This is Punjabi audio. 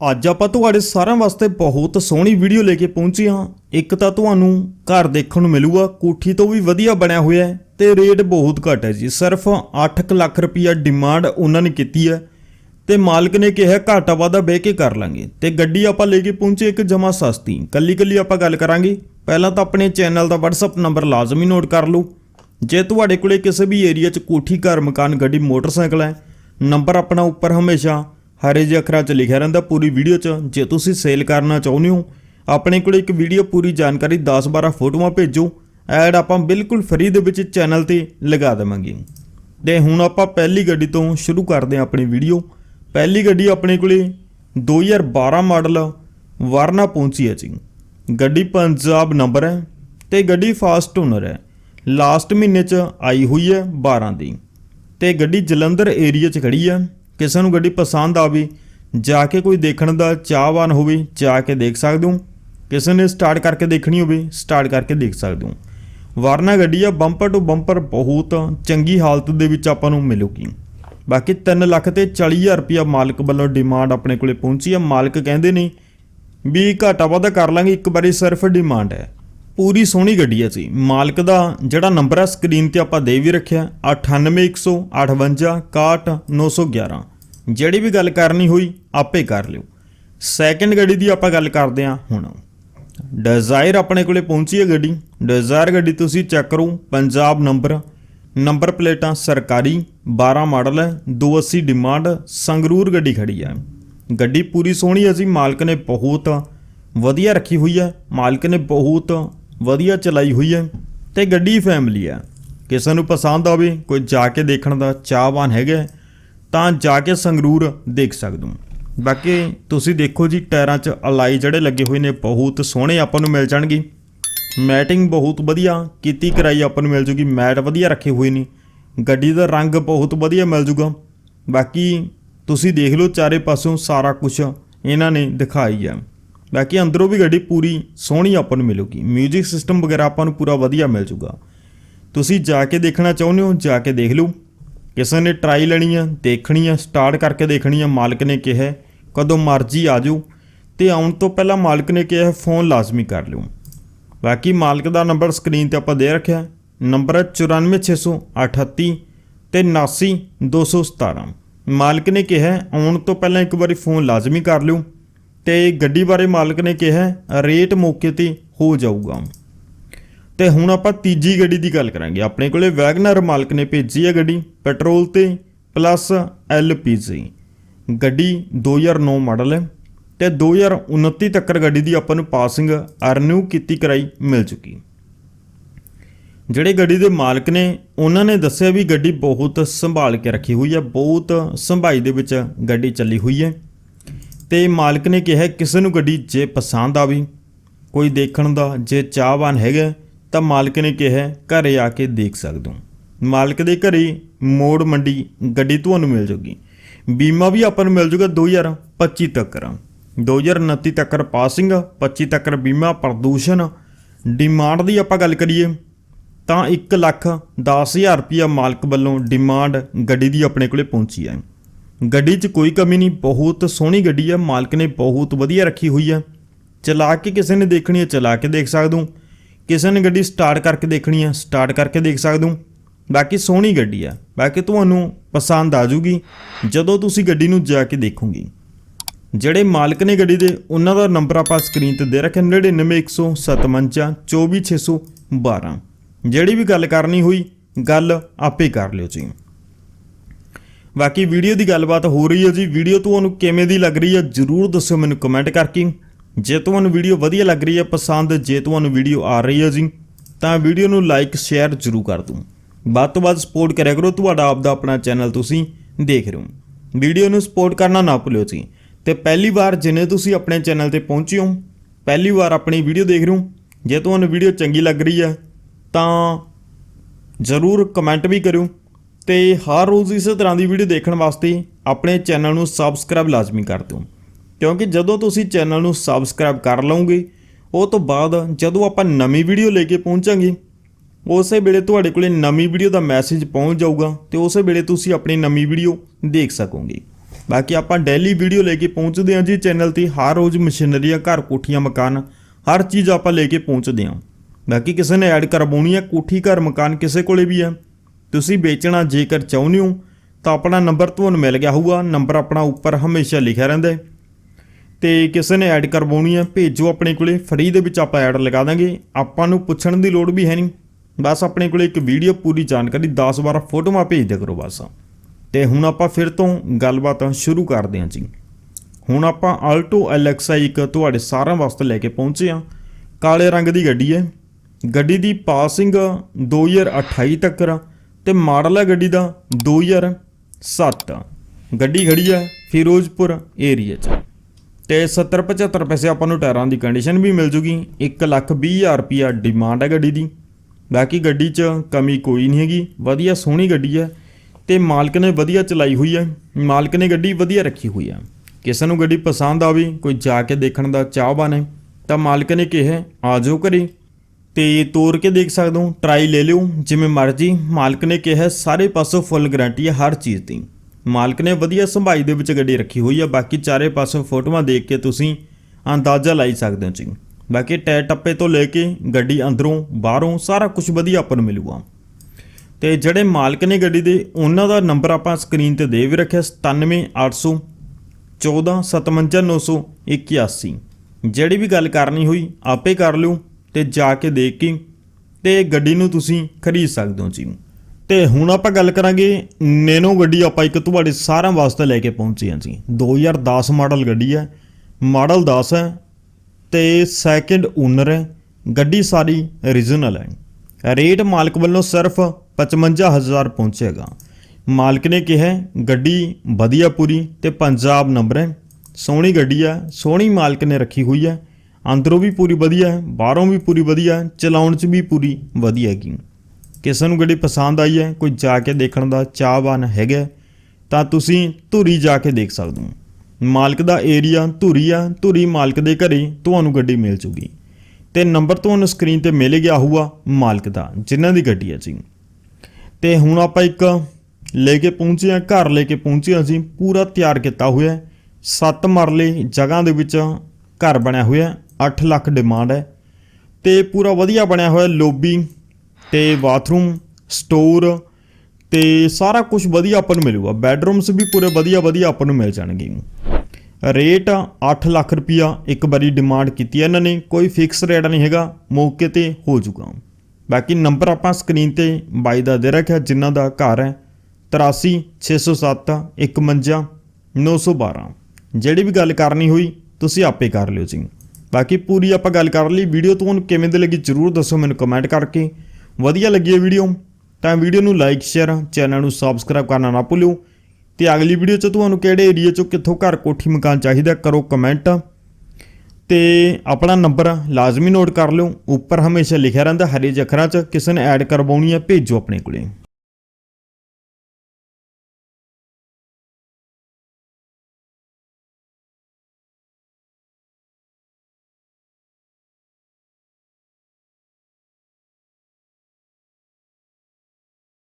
ਅੱਜ ਆਪਾਂ ਤੁਹਾਡੇ ਸਾਰਿਆਂ ਵਾਸਤੇ ਬਹੁਤ ਸੋਹਣੀ ਵੀਡੀਓ ਲੈ ਕੇ ਪਹੁੰਚੇ ਹਾਂ। ਇੱਕ ਤਾਂ ਤੁਹਾਨੂੰ ਘਰ ਦੇਖਣ ਨੂੰ ਮਿਲੂਗਾ, ਕੋਠੀ ਤੋਂ ਵੀ ਵਧੀਆ ਬਣਿਆ ਹੋਇਆ ਹੈ ਤੇ ਰੇਟ ਬਹੁਤ ਘੱਟ ਹੈ ਜੀ। ਸਿਰਫ 8 ਲੱਖ ਰੁਪਈਆ ਡਿਮਾਂਡ ਉਹਨਾਂ ਨੇ ਕੀਤੀ ਹੈ ਤੇ ਮਾਲਕ ਨੇ ਕਿਹਾ ਘਾਟਾ ਵਾਦਾ ਬਹਿ ਕੇ ਕਰ ਲਾਂਗੇ। ਤੇ ਗੱਡੀ ਆਪਾਂ ਲੈ ਕੇ ਪਹੁੰਚੇ ਇੱਕ ਜਮਾ ਸਸਤੀ। ਕੱਲੀ ਕੱਲੀ ਆਪਾਂ ਗੱਲ ਕਰਾਂਗੇ। ਪਹਿਲਾਂ ਤਾਂ ਆਪਣੇ ਚੈਨਲ ਦਾ WhatsApp ਨੰਬਰ ਲਾਜ਼ਮੀ ਨੋਟ ਕਰ ਲਓ। ਜੇ ਤੁਹਾਡੇ ਕੋਲੇ ਕਿਸੇ ਵੀ ਏਰੀਆ 'ਚ ਕੋਠੀ, ਘਰ, ਮਕਾਨ, ਗੱਡੀ, ਮੋਟਰਸਾਈਕਲ ਹੈ ਨੰਬਰ ਆਪਣਾ ਉੱਪਰ ਹਮੇਸ਼ਾ ਹਰੇ ਜਿਹੇ ਅੱਖਰਾਂ 'ਚ ਲਿਖਿਆ ਰਹਿੰਦਾ ਪੂਰੀ ਵੀਡੀਓ 'ਚ। ਜੇ ਤੁਸੀਂ ਸੇਲ ਕਰਨਾ ਚਾਹੁੰਦੇ ਹੋ, ਆਪਣੇ ਕੋਲ ਇੱਕ ਵੀਡੀਓ ਪੂਰੀ ਜਾਣਕਾਰੀ 10-12 ਫੋਟੋਆਂ ਭੇਜੋ। ਐਡ ਆਪਾਂ ਬਿਲਕੁਲ ਫ੍ਰੀ ਦੇ ਵਿੱਚ ਚੈਨਲ ਤੇ ਲਗਾ ਦੇਵਾਂਗੇ। ਤੇ ਹੁਣ ਆਪਾਂ ਪਹਿਲੀ ਗੱਡੀ ਤੋਂ ਸ਼ੁਰੂ ਕਰਦੇ ਹਾਂ ਆਪਣੀ ਵੀਡੀਓ। ਪਹਿਲੀ ਗੱਡੀ ਆਪਣੇ ਕੋਲੇ 2012 ਮਾਡਲ ਵਰਨਾ ਪਹੁੰਚੀ ਹੈ ਜੀ। ਗੱਡੀ ਪੰਜਾਬ ਨੰਬਰ ਹੈ ਤੇ ਗੱਡੀ ਫਾਸਟ ਓਨਰ ਹੈ। ਲਾਸਟ ਮਹੀਨੇ 'ਚ ਆਈ ਹੋਈ ਹੈ 12 ਦੀ। ਤੇ ਗੱਡੀ ਜਲੰਧਰ ਏਰੀਆ 'ਚ ਖੜੀ ਹੈ। ਕਿਸੇ ਨੂੰ ਗੱਡੀ ਪਸੰਦ ਆਵੇ, ਜਾ ਕੇ ਕੋਈ ਦੇਖਣ ਦਾ ਚਾਹਵਾਨ ਹੋਵੇ, ਜਾ ਕੇ ਦੇਖ ਸਕਦੇ। ਹੋ ਕਿਸੇ ਨੇ ਸਟਾਰਟ ਕਰਕੇ ਦੇਖਣੀ ਹੋਵੇ, ਸਟਾਰਟ ਕਰਕੇ ਦੇਖ ਸਕਦੇ। ਹੋ ਵਰਨਾ ਗੱਡੀ ਆ ਬੰਪਰ ਟੂ ਬੰਪਰ ਬਹੁਤ ਚੰਗੀ ਹਾਲਤ ਦੇ ਵਿੱਚ ਆਪਾਂ ਨੂੰ ਮਿਲੂਗੀ। ਬਾਕੀ 3 ਲੱਖ ਤੇ 40000 ਰੁਪਇਆ ਮਾਲਕ ਵੱਲੋਂ ਡਿਮਾਂਡ ਆਪਣੇ ਕੋਲੇ ਪਹੁੰਚੀ ਆ। ਮਾਲਕ ਕਹਿੰਦੇ ਨੇ ਵੀ ਘਾਟਾ ਵਾਧਾ ਕਰ ਲਾਂਗੇ, ਇੱਕ ਵਾਰੀ ਸਿਰਫ ਡਿਮਾਂਡ ਹੈ। ਪੂਰੀ ਸੋਹਣੀ ਗੱਡੀ ਹੈ ਜੀ। ਮਾਲਕ ਦਾ ਜਿਹੜਾ ਨੰਬਰ ਆ ਸਕਰੀਨ ਤੇ ਆਪਾਂ ਦੇ ਵੀ ਰੱਖਿਆ। 9815861911 ਜਿਹੜੀ ਵੀ ਗੱਲ ਕਰਨੀ ਹੋਈ, ਆਪੇ ਕਰ ਲਿਓ। ਸੈਕੰਡ ਗੱਡੀ ਦੀ ਆਪਾਂ ਗੱਲ ਕਰਦੇ ਹਾਂ ਹੁਣ। ਡਿਜ਼ਾਇਰ ਆਪਣੇ ਕੋਲੇ ਪਹੁੰਚੀ ਹੈ ਗੱਡੀ। ਡਿਜ਼ਾਇਰ ਗੱਡੀ ਤੁਸੀਂ ਚੈੱਕ ਕਰੋ, ਪੰਜਾਬ ਨੰਬਰ ਨੰਬਰ ਪਲੇਟਾਂ ਸਰਕਾਰੀ 12 ਮਾਡਲ ਹੈ 280 ਡਿਮਾਂਡ ਸੰਗਰੂਰ ਗੱਡੀ ਖੜੀ ਹੈ। ਗੱਡੀ ਪੂਰੀ ਸੋਹਣੀ ਹੈ ਜੀ, ਮਾਲਕ ਨੇ ਬਹੁਤ ਵਧੀਆ ਰੱਖੀ ਹੋਈ ਹੈ। ਮਾਲਕ ਨੇ ਬਹੁਤ ਵਧੀਆ ਚਲਾਈ ਹੋਈ ਹੈ ਤੇ ਗੱਡੀ ਫੈਮਿਲੀ ਹੈ। ਕਿਸੇ ਨੂੰ ਪਸੰਦ ਆਵੇ, ਕੋਈ ਜਾ ਕੇ ਦੇਖਣ ਦਾ ਚਾਹਵਾਨ ਹੈਗਾ ਤਾਂ ਜਾ ਕੇ ਸੰਗਰੂਰ ਦੇਖ ਸਕਦੇ। ਹੋ ਬਾਕੀ ਤੁਸੀਂ ਦੇਖੋ ਜੀ, ਟਾਇਰਾਂ 'ਚ ਅਲਾਈ ਜਿਹੜੇ ਲੱਗੇ ਹੋਏ ਨੇ, ਬਹੁਤ ਸੋਹਣੇ ਆਪਾਂ ਨੂੰ ਮਿਲ ਜਾਣਗੇ। ਮੈਟਿੰਗ ਬਹੁਤ ਵਧੀਆ, ਕੀਤੀ ਕਰਾਈ ਆਪਾਂ ਨੂੰ ਮਿਲ ਜੂਗੀ, ਮੈਟ ਵਧੀਆ ਰੱਖੇ ਹੋਏ ਨੇ। ਗੱਡੀ ਦਾ ਰੰਗ ਬਹੁਤ ਵਧੀਆ ਮਿਲ ਜੂਗਾ। ਬਾਕੀ ਤੁਸੀਂ ਦੇਖ ਲਓ, ਚਾਰੇ ਪਾਸੋਂ ਸਾਰਾ ਕੁਝ ਇਹਨਾਂ ਨੇ ਦਿਖਾਈ ਆ। ਬਾਕੀ ਅੰਦਰੋਂ ਵੀ ਗੱਡੀ ਪੂਰੀ ਸੋਹਣੀ ਆਪਾਂ ਨੂੰ ਮਿਲੂਗੀ। 뮤직 ਸਿਸਟਮ ਵਗੈਰਾ ਆਪਾਂ ਨੂੰ ਪੂਰਾ ਵਧੀਆ ਮਿਲ ਜੂਗਾ। ਤੁਸੀਂ ਜਾ ਕੇ ਦੇਖਣਾ ਚਾਹੁੰਦੇ ਹੋ, ਜਾ ਕੇ ਦੇਖ ਲਓ। ਕਿਸੇ ਨੇ ਟਰਾਈ ਲੈਣੀ ਆ ਦੇਖਣੀ ਆ ਸਟਾਰਟ ਕਰਕੇ ਦੇਖਣੀ ਆ ਮਾਲਕ ਨੇ ਕਿਹਾ, ਕਦੋਂ ਮਰਜ਼ੀ ਆ ਜਾਓ ਤੇ ਆਉਣ ਤੋਂ ਪਹਿਲਾਂ ਮਾਲਕ ਨੇ ਕਿਹਾ, ਫੋਨ ਲਾਜ਼ਮੀ ਕਰ ਲਿਓ। ਬਾਕੀ ਮਾਲਕ ਦਾ ਨੰਬਰ ਸਕਰੀਨ ਤੇ ਆਪਾਂ ਦੇ ਰੱਖਿਆ। ਨੰਬਰ ਹੈ 94638 ਤੇ 79217 ਮਾਲਕ ਨੇ ਕਿਹਾ, ਆਉਣ ਤੋਂ ਪਹਿਲਾਂ ਇੱਕ ਵਾਰੀ ਫੋਨ ਲਾਜ਼ਮੀ ਕਰ ਲਿਓ। ਤੇ ਗੱਡੀ ਬਾਰੇ ਮਾਲਕ ਨੇ ਕਿਹਾ, ਰੇਟ ਮੌਕੇ ਤੇ ਹੋ ਜਾਊਗਾ। ਤੇ ਹੁਣ ਆਪਾਂ ਤੀਜੀ ਗੱਡੀ ਦੀ ਗੱਲ ਕਰਾਂਗੇ। ਆਪਣੇ ਕੋਲੇ ਵੈਗਨਰ ਮਾਲਕ ਨੇ ਭੇਜੀ ਹੈ ਗੱਡੀ, ਪੈਟਰੋਲ ਤੇ ਪਲੱਸ ਐਲਪੀਜੀ। ਗੱਡੀ 2009 ਮਾਡਲ ਹੈ ਤੇ 2029 ਤੱਕ ਗੱਡੀ ਦੀ ਆਪਾਂ ਨੂੰ ਪਾਸਿੰਗ ਅਰਨਿਊ ਕੀਤੀ ਕਰਾਈ ਮਿਲ ਚੁੱਕੀ। ਜਿਹੜੇ ਗੱਡੀ ਦੇ ਮਾਲਕ ਨੇ, ਉਹਨਾਂ ਨੇ ਦੱਸਿਆ ਵੀ ਗੱਡੀ ਬਹੁਤ ਸੰਭਾਲ ਕੇ ਰੱਖੀ ਹੋਈ ਹੈ, ਬਹੁਤ ਸੰਭਾਈ ਦੇ ਵਿੱਚ ਗੱਡੀ ਚੱਲੀ ਹੋਈ ਹੈ। ਤੇ ਮਾਲਕ ਨੇ ਕਿਹਾ, ਕਿਸੇ ਨੂੰ ਗੱਡੀ ਜੇ ਪਸੰਦ ਆਵੇ, ਕੋਈ ਦੇਖਣ ਦਾ, ਜੇ ਚਾਹਵਾਨ ਹੈਗਾ ਤਾਂ ਮਾਲਕ ਨੇ ਕਿਹਾ, ਘਰੇ ਆ ਕੇ ਦੇਖ ਸਕਦੇ। ਮਾਲਕ ਦੇ ਘਰੇ ਮੋੜ ਮੰਡੀ ਗੱਡੀ ਤੁਹਾਨੂੰ ਮਿਲ ਜੂਗੀ। ਬੀਮਾ ਵੀ ਆਪਾਂ ਨੂੰ ਮਿਲ ਜੂਗਾ 2025 ਤੱਕ। 2029 ਤੱਕ ਪਾਸਿੰਗ 25 ਤੱਕ ਬੀਮਾ, ਪ੍ਰਦੂਸ਼ਣ। ਡਿਮਾਂਡ ਦੀ ਆਪਾਂ ਗੱਲ ਕਰੀਏ, ਤਾਂ 1 ਲੱਖ 10000 ਰੁਪਇਆ ਮਾਲਕ ਵੱਲੋਂ ਡਿਮਾਂਡ ਗੱਡੀ ਦੀ ਆਪਣੇ ਕੋਲੇ ਪਹੁੰਚੀ ਹੈ। ਗੱਡੀ 'ਚ ਕੋਈ ਕਮੀ ਨਹੀਂ, ਬਹੁਤ ਸੋਹਣੀ ਗੱਡੀ ਹੈ। ਮਾਲਕ ਨੇ ਬਹੁਤ ਵਧੀਆ ਰੱਖੀ ਹੋਈ ਹੈ। ਚਲਾ ਕੇ ਕਿਸੇ ਨੇ ਦੇਖਣੀ ਹੈ, ਚਲਾ ਕੇ ਦੇਖ ਸਕਦੇ। ਕਿਸੇ ਨੇ ਗੱਡੀ ਸਟਾਰਟ ਕਰਕੇ ਦੇਖਣੀ ਹੈ ਸਟਾਰਟ ਕਰਕੇ ਦੇਖ ਸਕਦੇ ਹੋ। ਬਾਕੀ ਸੋਹਣੀ ਗੱਡੀ ਹੈ ਬਾਕੀ ਤੁਹਾਨੂੰ ਪਸੰਦ ਆ ਜੂਗੀ ਜਦੋਂ ਤੁਸੀਂ ਗੱਡੀ ਨੂੰ ਜਾ ਕੇ ਦੇਖੋਗੇ। ਜਿਹੜੇ ਮਾਲਕ ਨੇ ਗੱਡੀ ਦੇ, ਉਹਨਾਂ ਦਾ ਨੰਬਰ ਆਪਾਂ ਸਕਰੀਨ ਤੇ ਦੇ ਰੱਖਿਆ 99157 24612 ਜਿਹੜੀ ਵੀ ਗੱਲ ਕਰਨੀ ਹੋਈ, ਗੱਲ ਆਪੇ ਕਰ ਲਿਓ ਜੀ। ਬਾਕੀ ਵੀਡੀਓ ਦੀ ਗੱਲਬਾਤ ਹੋ ਰਹੀ ਹੈ ਜੀ। ਵੀਡੀਓ ਤੁਹਾਨੂੰ ਕਿਵੇਂ ਦੀ ਲੱਗ ਰਹੀ ਹੈ ਜਰੂਰ ਦੱਸਿਓ ਮੈਨੂੰ ਕਮੈਂਟ ਕਰਕੇ। ਜੇ ਤੁਹਾਨੂੰ ਵੀਡੀਓ ਵਧੀਆ ਲੱਗ ਰਹੀ ਹੈ, ਪਸੰਦ ਜੇ ਤੁਹਾਨੂੰ ਵੀਡੀਓ ਆ ਰਹੀ ਹੈ ਜੀ, ਤਾਂ ਵੀਡੀਓ ਨੂੰ ਲਾਈਕ ਸ਼ੇਅਰ ਜਰੂਰ ਕਰ ਦਿਓ। ਵੱਧ ਤੋਂ ਵੱਧ ਸਪੋਰਟ ਕਰਿਆ ਕਰੋ, ਤੁਹਾਡਾ ਆਪਦਾ ਆਪਣਾ ਚੈਨਲ ਤੁਸੀਂ ਦੇਖ ਰਹੇ ਹੋ। ਵੀਡੀਓ ਨੂੰ ਸਪੋਰਟ ਕਰਨਾ ਨਾ ਭੁੱਲਿਓ ਜੀ। ਤੇ ਪਹਿਲੀ ਵਾਰ ਜਿਨੇ ਤੁਸੀਂ ਆਪਣੇ ਚੈਨਲ ਤੇ ਪਹੁੰਚੇ ਹੋ, ਪਹਿਲੀ ਵਾਰ ਆਪਣੀ ਵੀਡੀਓ ਦੇਖ ਰਹੇ ਹੋ, ਜੇ ਤੁਹਾਨੂੰ ਵੀਡੀਓ ਚੰਗੀ ਲੱਗ ਰਹੀ ਹੈ, ਤਾਂ ਜ਼ਰੂਰ ਕਮੈਂਟ ਵੀ ਕਰਿਓ ਤੇ ਹਰ ਰੋਜ਼ ਇਸੇ ਤਰ੍ਹਾਂ ਦੀ ਵੀਡੀਓ ਦੇਖਣ ਵਾਸਤੇ ਆਪਣੇ ਚੈਨਲ ਨੂੰ ਸਬਸਕ੍ਰਾਈਬ ਲਾਜ਼ਮੀ ਕਰ ਦਿਓ। ਕਿਉਂਕਿ ਜਦੋਂ ਤੁਸੀਂ ਚੈਨਲ ਨੂੰ ਸਬਸਕ੍ਰਾਈਬ ਕਰ ਲਓਗੇ, ਉਹ ਤੋਂ ਬਾਅਦ ਜਦੋਂ ਆਪਾਂ ਨਵੀਂ ਵੀਡੀਓ ਲੈ ਕੇ ਪਹੁੰਚਾਂਗੇ, ਉਸੇ ਵੇਲੇ ਤੁਹਾਡੇ ਕੋਲੇ ਨਵੀਂ ਵੀਡੀਓ ਦਾ ਮੈਸੇਜ ਪਹੁੰਚ ਜਾਊਗਾ ਤੇ ਉਸੇ ਵੇਲੇ ਤੁਸੀਂ ਆਪਣੀ ਨਵੀਂ ਵੀਡੀਓ ਦੇਖ ਸਕੋਗੇ। ਬਾਕੀ ਆਪਾਂ ਡੇਲੀ ਵੀਡੀਓ ਲੈ ਕੇ ਪਹੁੰਚਦੇ ਹਾਂ ਜੀ ਚੈਨਲ ਤੇ, ਹਰ ਰੋਜ਼ ਮਸ਼ੀਨਰੀਆਂ, ਘਰ ਕੋਠੀਆਂ, ਮਕਾਨ, ਹਰ ਚੀਜ਼ ਆਪਾਂ ਲੈ ਕੇ ਪਹੁੰਚਦੇ ਹਾਂ। ਬਾਕੀ ਕਿਸੇ ਨੇ ਐਡ ਕਰਵਾਉਣੀ ਹੈ, ਕੋਠੀ, ਘਰ, ਮਕਾਨ ਕਿਸੇ ਕੋਲੇ ਵੀ ਹੈ, ਤੁਸੀਂ ਵੇਚਣਾ ਜੇਕਰ ਚਾਹੁੰਦੇ ਹੋ, ਤਾਂ ਆਪਣਾ ਨੰਬਰ ਤੁਹਾਨੂੰ ਮਿਲ ਗਿਆ ਹੋਊਗਾ ਨੰਬਰ ਆਪਣਾ ਉੱਪਰ ਹਮੇਸ਼ਾ ਲਿਖਿਆ ਰਹਿੰਦਾ ਹੈ। ਤੇ ਕਿਸੇ ਨੇ ਐਡ ਕਰਵਾਉਣੀ ਹੈ ਭੇਜੋ ਆਪਣੇ ਕੋਲੇ ਫਰੀ ਦੇ ਵਿੱਚ ਆਪਾਂ ਐਡ ਲਗਾ ਦਾਂਗੇ। ਆਪਾਂ ਨੂੰ ਪੁੱਛਣ ਦੀ ਲੋੜ ਵੀ ਹੈ ਨਹੀਂ। ਬਸ ਆਪਣੇ ਕੋਲੇ ਇੱਕ ਵੀਡੀਓ ਪੂਰੀ ਜਾਣਕਾਰੀ 10-12 ਫੋਟੋਆਂ ਭੇਜ ਦਿਆ ਕਰੋ ਬਸ। ਤੇ ਹੁਣ ਆਪਾਂ ਫਿਰ ਤੋਂ ਗੱਲਬਾਤ ਸ਼ੁਰੂ ਕਰਦੇ ਹਾਂ ਜੀ। ਹੁਣ ਆਪਾਂ ਆਲਟੋ LXI ਇੱਕ ਤੁਹਾਡੇ ਸਾਰਿਆਂ ਵਾਸਤੇ ਲੈ ਕੇ ਪਹੁੰਚੇ ਹਾਂ। ਕਾਲੇ ਰੰਗ ਦੀ ਗੱਡੀ ਹੈ। ਗੱਡੀ ਦੀ ਪਾਸਿੰਗ 2028 ਤੱਕ ਆ ਤੇ ਮਾਡਲ ਹੈ ਗੱਡੀ ਦਾ 2007 ਗੱਡੀ ਖੜੀ ਹੈ ਫਿਰੋਜ਼ਪੁਰ ਏਰੀਆ 'ਚ। ਤੇ 70 75 ਪੈਸੇ ਆਪਾਂ ਨੂੰ ਟਾਇਰਾਂ ਦੀ ਕੰਡੀਸ਼ਨ ਵੀ ਮਿਲ ਜੂਗੀ। 1 ਲੱਖ 20 ਹਜ਼ਾਰ ਰੁਪਿਆ ਡਿਮਾਂਡ ਹੈ ਗੱਡੀ ਦੀ। ਬਾਕੀ ਗੱਡੀ 'ਚ ਕਮੀ ਕੋਈ ਨਹੀਂ ਹੈਗੀ। ਵਧੀਆ ਸੋਹਣੀ ਗੱਡੀ ਹੈ ਤੇ ਮਾਲਕ ਨੇ ਵਧੀਆ ਚਲਾਈ ਹੋਈ ਹੈ। ਮਾਲਕ ਨੇ ਗੱਡੀ ਵਧੀਆ ਰੱਖੀ ਹੋਈ ਹੈ। ਕਿਸੇ ਨੂੰ ਗੱਡੀ ਪਸੰਦ ਆਵੇ, ਕੋਈ ਜਾ ਕੇ ਦੇਖਣ ਦਾ ਚਾਹਵਾਨ ਹੈ, ਤਾਂ ਮਾਲਕ ਨੇ ਕਿਹਾ, ਆ ਜਾਓ ਘਰੇ। ਤੇ ਤੋੜ ਕੇ ਦੇਖ ਸਕਦੇ ਹੋ ਟਰਾਈ ਲੈ ਲਿਓ, ਜਿਵੇਂ ਮਰਜ਼ੀ। ਮਾਲਕ ਨੇ ਕਿਹਾ, ਸਾਰੇ ਪਾਸੋਂ ਫੁੱਲ ਗਾਰੰਟੀ ਹੈ ਹਰ ਚੀਜ਼ ਦੀ। ਮਾਲਕ ਨੇ ਵਧੀਆ ਸੰਭਾਈ ਦੇ ਵਿੱਚ ਗੱਡੀ ਰੱਖੀ ਹੋਈ ਆ। ਬਾਕੀ ਚਾਰੇ ਪਾਸੋਂ ਫੋਟੋਆਂ ਦੇਖ ਕੇ ਤੁਸੀਂ ਅੰਦਾਜ਼ਾ ਲਾਈ ਸਕਦੇ ਹੋ ਜੀ। ਬਾਕੀ ਟਾਇਰ ਟੱਪੇ ਤੋਂ ਲੈ ਕੇ ਗੱਡੀ ਅੰਦਰੋਂ, ਬਾਹਰੋਂ ਸਾਰਾ ਕੁਝ ਵਧੀਆ ਆਪਾਂ ਨੂੰ ਮਿਲੂਗਾ। ਤੇ ਜਿਹੜੇ ਮਾਲਕ ਨੇ ਗੱਡੀ ਦੇ, ਉਹਨਾਂ ਦਾ ਨੰਬਰ ਆਪਾਂ ਸਕਰੀਨ ਤੇ ਦੇ ਵੀ ਰੱਖਿਆ 97800 1457981 ਜਿਹੜੀ ਵੀ ਗੱਲ ਕਰਨੀ ਹੋਈ, ਆਪੇ ਕਰ ਲਿਓ ਤੇ ਜਾ ਕੇ ਦੇਖ ਕੇ ਤੇ ਗੱਡੀ ਨੂੰ ਤੁਸੀਂ ਖਰੀਦ ਸਕਦੇ ਹੋ ਜੀ। ਤੇ ਹੁਣ ਆਪਾਂ ਗੱਲ ਕਰਾਂਗੇ ਨੈਨੋ ਗੱਡੀ ਆਪਾਂ ਇੱਕ ਤੁਹਾਡੇ ਸਾਰਿਆਂ ਵਾਸਤੇ ਲੈ ਕੇ ਪਹੁੰਚੇ ਹਾਂ ਜੀ। 2010 ਮਾਡਲ ਗੱਡੀ ਹੈ, ਮਾਡਲ 10 ਹੈ ਤੇ ਸੈਕਿੰਡ ਓਨਰ ਹੈ, ਗੱਡੀ ਸਾਰੀ ਰੀਜਨਲ ਹੈ। ਰੇਟ ਮਾਲਕ ਵੱਲੋਂ ਸਿਰਫ 55000 ਪਹੁੰਚੇਗਾ। ਮਾਲਕ ਨੇ ਕਿਹਾ, ਗੱਡੀ ਵਧੀਆ ਪੂਰੀ ਤੇ ਪੰਜਾਬ ਨੰਬਰ ਹੈ। ਸੋਹਣੀ ਗੱਡੀ ਹੈ, ਸੋਹਣੀ ਮਾਲਕ ਨੇ ਰੱਖੀ ਹੋਈ ਹੈ। ਅੰਦਰੋਂ ਵੀ ਪੂਰੀ ਵਧੀਆ ਹੈ, ਬਾਹਰੋਂ ਵੀ ਪੂਰੀ ਵਧੀਆ ਚਲਾਉਣ 'ਚ ਵੀ ਪੂਰੀ ਵਧੀਆ ਹੈਗੀ। ਕਿਸੇ ਨੂੰ ਗੱਡੀ ਪਸੰਦ ਆਈ ਹੈ, ਕੋਈ ਜਾ ਕੇ ਦੇਖਣ ਦਾ ਚਾਹਵਾਨ ਹੈਗਾ ਤਾਂ ਤੁਸੀਂ ਧੂਰੀ ਜਾ ਕੇ ਦੇਖ ਸਕਦੇ ਹੋ। ਮਾਲਕ ਦਾ ਏਰੀਆ ਧੂਰੀ ਆ, ਧੂਰੀ ਮਾਲਕ ਦੇ ਘਰੇ ਤੁਹਾਨੂੰ ਗੱਡੀ ਮਿਲ ਜੂਗੀ। ਤੇ ਨੰਬਰ ਤੁਹਾਨੂੰ ਸਕਰੀਨ ਤੇ ਮਿਲ ਗਿਆ ਹੋਊਗਾ ਮਾਲਕ ਦਾ, ਜਿਨ੍ਹਾਂ ਦੀ ਗੱਡੀ ਹੈ ਜੀ। ਤੇ ਹੁਣ ਆਪਾਂ ਇੱਕ ਲੈ ਕੇ ਪਹੁੰਚੇ ਆ ਘਰ ਲੈ ਕੇ ਪਹੁੰਚੇ ਹਾਂ ਜੀ। ਪੂਰਾ ਤਿਆਰ ਕੀਤਾ ਹੋਇਆ ਸੱਤ ਮਰਲੇ ਜਗ੍ਹਾ ਦੇ ਵਿੱਚ ਘਰ ਬਣਿਆ ਹੋਇਆ 8 ਲੱਖ ਡਿਮਾਂਡ ਹੈ। ਤੇ ਪੂਰਾ ਵਧੀਆ ਬਣਿਆ ਹੋਇਆ ਲੋਬੀ ਤੇ ਬਾਥਰੂਮ ਸਟੋਰ ਤੇ ਸਾਰਾ ਕੁਝ ਵਧੀਆ ਆਪਾਂ ਨੂੰ ਮਿਲੂਗਾ। ਬੈੱਡਰੂਮਸ ਵੀ ਪੂਰੇ ਵਧੀਆ ਵਧੀਆ ਆਪਾਂ ਨੂੰ ਮਿਲ ਜਾਣਗੇ ਰੇਟ 8 ਲੱਖ ਰੁਪਿਆ ਇੱਕ ਵਾਰੀ ਡਿਮਾਂਡ ਕੀਤੀ ਹੈ ਇਹਨਾਂ ਨੇ। ਕੋਈ ਫਿਕਸ ਰੇਟ ਨਹੀਂ ਹੈਗਾ। ਮੌਕੇ ਤੇ ਹੋ ਜਾਊਗਾ। ਬਾਕੀ ਨੰਬਰ ਆਪਾਂ ਸਕਰੀਨ ਤੇ ਬਾਈ ਦਾ ਦੇ ਰੱਖਿਆ, ਜਿਨ੍ਹਾਂ ਦਾ ਘਰ ਹੈ। 83 607 51 912 ਜਿਹੜੀ ਵੀ ਗੱਲ ਕਰਨੀ ਹੋਈ, ਤੁਸੀਂ ਆਪੇ ਕਰ ਲਿਓ ਜੀ। ਬਾਕੀ ਪੂਰੀ ਆਪਾਂ ਗੱਲ ਕਰ ਲਈ। ਵੀਡੀਓ ਤੁਹਾਨੂੰ ਕਿਵੇਂ ਦੀ ਲੱਗੀ, ਜਰੂਰ ਦੱਸੋ ਮੈਨੂੰ ਕਮੈਂਟ ਕਰਕੇ। ਵਧੀਆ ਲੱਗੀ ਹੈ ਵੀਡੀਓ ਤਾਂ ਵੀਡੀਓ ਨੂੰ ਲਾਈਕ ਸ਼ੇਅਰ ਚੈਨਲ ਨੂੰ ਸਬਸਕ੍ਰਾਈਬ ਕਰਨਾ ਨਾ ਭੁੱਲਿਓ। ਤੇ ਅਗਲੀ ਵੀਡੀਓ 'ਚ ਤੁਹਾਨੂੰ ਕਿਹੜੇ ਏਰੀਆ 'ਚੋਂ ਕਿੱਥੋਂ ਘਰ ਕੋਠੀ ਮਕਾਨ ਚਾਹੀਦਾ ਕਰੋ ਕਮੈਂਟ ਤੇ ਆਪਣਾ ਨੰਬਰ ਲਾਜ਼ਮੀ ਨੋਟ ਕਰ ਲਿਓ, ਉੱਪਰ ਹਮੇਸ਼ਾ ਲਿਖਿਆ ਰਹਿੰਦਾ ਹਰੇ ਅੱਖਰਾਂ 'ਚ, ਕਿਸੇ ਨੇ ਐਡ ਕਰਵਾਉਣੀ ਹੈ ਭੇਜੋ ਆਪਣੇ ਕੋਲੇ।